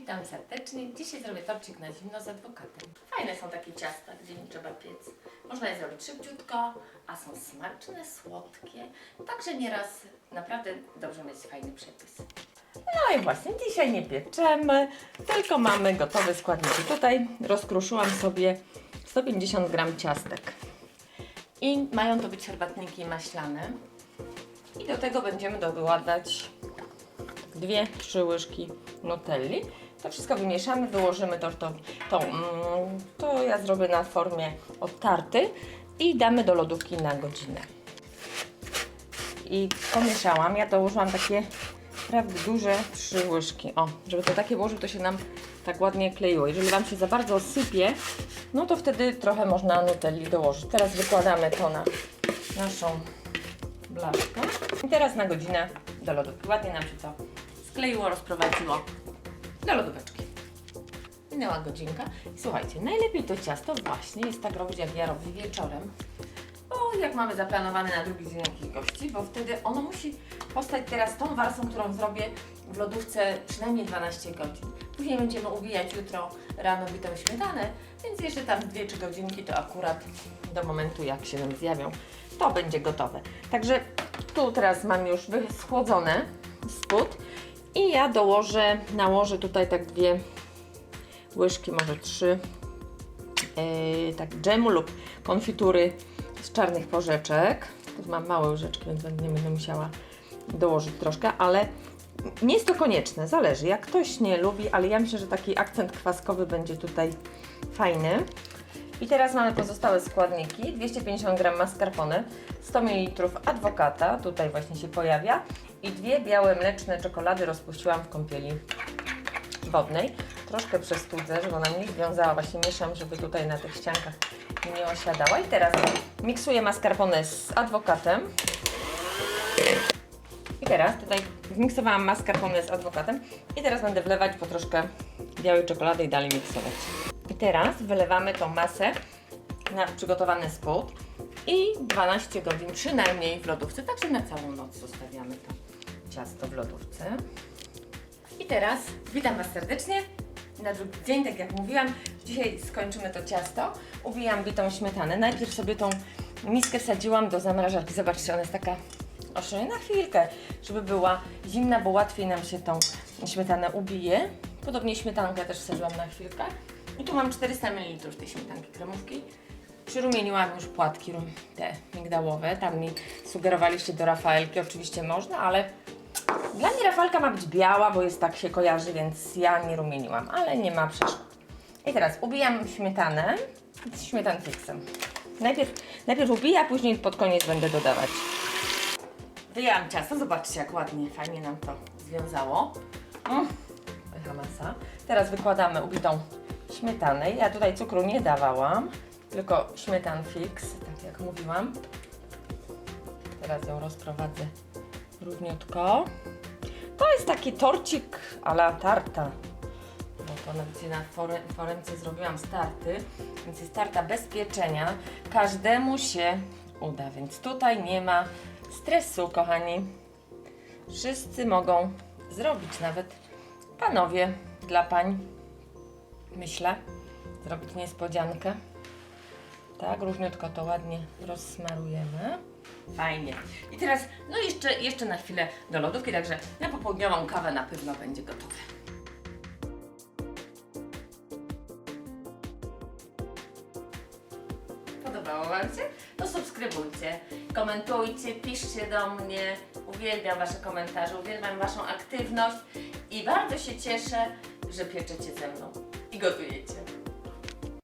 Witam serdecznie. Dzisiaj zrobię torcik na zimno z adwokatem. Fajne są takie ciasta, gdzie nie trzeba piec. Można je zrobić szybciutko, a są smaczne, słodkie. Także nieraz naprawdę dobrze mieć fajny przepis. No i właśnie, dzisiaj nie pieczemy, tylko mamy gotowe składniki. Tutaj rozkruszyłam sobie 150 gram ciastek. I mają to być herbatniki maślane. I do tego będziemy dokładać dwie, trzy łyżki nutelli. To wszystko wymieszamy, wyłożymy to, to, to, mm, to ja zrobię na formie odtarty i damy do lodówki na godzinę. I pomieszałam, ja dołożyłam takie naprawdę duże trzy łyżki. O, żeby to takie było, żeby to się nam tak ładnie kleiło. Jeżeli Wam się za bardzo sypie, no to wtedy trochę można nutelli dołożyć. Teraz wykładamy to na naszą blaszkę. I teraz na godzinę do lodówki. Ładnie nam się to skleiło, rozprowadziło do lodóweczki. Minęła godzinka. I słuchajcie, najlepiej to ciasto właśnie jest tak robić, jak ja robię wieczorem. Bo jak mamy zaplanowane na drugi dzień jakichś gości, bo wtedy ono musi powstać teraz tą warstwą, którą zrobię w lodówce przynajmniej 12 godzin. Później będziemy uwijać jutro rano bitą śmietanę, więc jeszcze tam 2-3 godzinki to akurat do momentu jak się nam zjawią, to będzie gotowe. Także tu teraz mam już schłodzone spód i ja dołożę, nałożę tutaj tak dwie łyżki, może trzy yy, tak dżemu lub konfitury z czarnych porzeczek. Tu mam małe łyżeczki, więc nie będę musiała dołożyć troszkę, ale nie jest to konieczne, zależy. Jak ktoś nie lubi, ale ja myślę, że taki akcent kwaskowy będzie tutaj fajny. I teraz mamy pozostałe składniki. 250 g mascarpone, 100 ml adwokata, tutaj właśnie się pojawia i dwie białe mleczne czekolady rozpuściłam w kąpieli wodnej. Troszkę przestudzę, żeby ona nie związała, właśnie mieszam, żeby tutaj na tych ściankach nie osiadała. I teraz miksuję mascarpone z adwokatem. I teraz tutaj zmiksowałam mascarpone z adwokatem i teraz będę wlewać po troszkę białej czekolady i dalej miksować. I teraz wylewamy tą masę na przygotowany spód i 12 godzin przynajmniej w lodówce, także na całą noc zostawiamy to ciasto w lodówce. I teraz witam Was serdecznie na drugi dzień, tak jak mówiłam. Dzisiaj skończymy to ciasto. Ubijam bitą śmietanę. Najpierw sobie tą miskę wsadziłam do zamrażarki. Zobaczcie, ona jest taka oszczędna na chwilkę, żeby była zimna, bo łatwiej nam się tą śmietanę ubije. Podobnie śmietankę też wsadziłam na chwilkę. I tu mam 400 ml tej śmietanki kremówki. Przyrumieniłam już płatki te migdałowe. Tam mi sugerowaliście do Rafaelki, oczywiście można, ale dla mnie Rafalka ma być biała, bo jest tak się kojarzy, więc ja nie rumieniłam, ale nie ma przeszkód. I teraz ubijam śmietanę z śmietanfiksem. Najpierw, najpierw ubiję, a później pod koniec będę dodawać. Wyjęłam ciasto, zobaczcie jak ładnie, fajnie nam to związało. Mm, masa. Teraz wykładamy ubitą śmietanę. Ja tutaj cukru nie dawałam, tylko śmietan fix, tak jak mówiłam. Teraz ją rozprowadzę równiutko. To jest taki torcik a la tarta. Bo to na, foremce zrobiłam starty, więc jest tarta bez pieczenia. Każdemu się uda, więc tutaj nie ma stresu, kochani. Wszyscy mogą zrobić, nawet panowie dla pań, myślę, zrobić niespodziankę. Tak, równiutko to ładnie rozsmarujemy. Fajnie. I teraz, no jeszcze, jeszcze na chwilę do lodówki, także na popołudniową kawę na pewno będzie gotowe. Podobało Wam się? To subskrybujcie, komentujcie, piszcie do mnie. Uwielbiam Wasze komentarze, uwielbiam Waszą aktywność i bardzo się cieszę, że pieczecie ze mną i gotujecie.